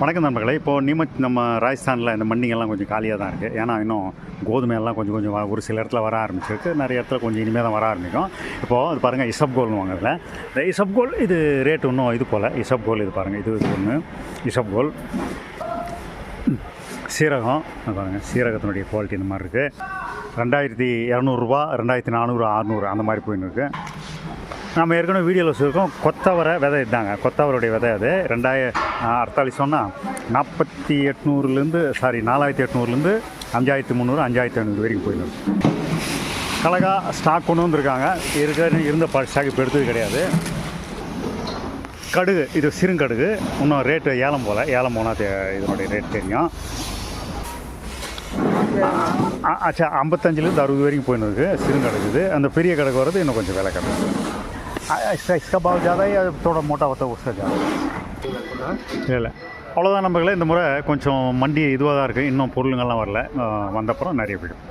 வணக்கம் நண்பர்களே. இப்போது நீமச் நம்ம ராஜஸ்தானில் இந்த மண்டிங்கெல்லாம் கொஞ்சம் காலியாக தான் இருக்குது ஏன்னா இன்னும் கோதுமை எல்லாம் கொஞ்சம் கொஞ்சம் ஒரு சில இடத்துல வர ஆரம்பிச்சிருக்கு. நிறைய இடத்துல கொஞ்சம் இனிமேல் தான் வர ஆரம்பிக்கும். இப்போது அது பாருங்கள் இசப்கோல்னு வாங்க இதில். இந்த இசப்கோல் இது ரேட் இன்னும் இது போல். இசப்கோல் இது பாருங்கள் இது இது ஒன்று இசப்கோல் சீரகம். பாருங்கள் சீரகத்தினுடைய குவாலிட்டி இந்த மாதிரி இருக்குது ரெண்டாயிரத்தி இரநூறுபா ரெண்டாயிரத்தி நானூறு அறநூறு அந்த மாதிரி போயின்னு இருக்குது நம்ம ஏற்கனவே வீடியோவில் வச்சுருக்கோம் கொத்தவரை விதை இதாங்க. கொத்தவருடைய விதை அது. ரெண்டாயிர அறுத்தாளி சொன்னால் நாற்பத்தி எட்நூறுலேருந்து சாரி நாலாயிரத்தி எட்நூறுலேருந்து அஞ்சாயிரத்தி முந்நூறு அஞ்சாயிரத்தி ஐநூறு வரைக்கும் போயிடும் கலகா ஸ்டாக் கொண்டு வந்திருக்காங்க. இருக்க இருந்த ப ஸ்டாக் இப்போ எடுத்தது கிடையாது. கடுகு இது சிறுங்கடுகு. இன்னும் ரேட்டு ஏலம் போல். ஏலம் போனால் இதனுடைய ரேட் தெரியும். ஆச்சா ஐம்பத்தஞ்சிலேருந்து அறுபது வரைக்கும் போயின்னு இருக்குது சிறு கிடக்குது. அந்த பெரிய கடைக்கு வர்றது இன்னும் கொஞ்சம் விலை கிடக்கு இஸ்கா பாவ் ஜாதா அதோட மோட்டா ஒத்த உஸ்கா ஜாதா இல்லை இல்லை. அவ்வளோதான் நம்பர்களே இந்த முறை கொஞ்சம் மண்டி இதுவாக தான் இருக்குது இன்னும் பொருளுங்கள்லாம் வரல. வந்தப்புறம் நிறைய போயிடும்.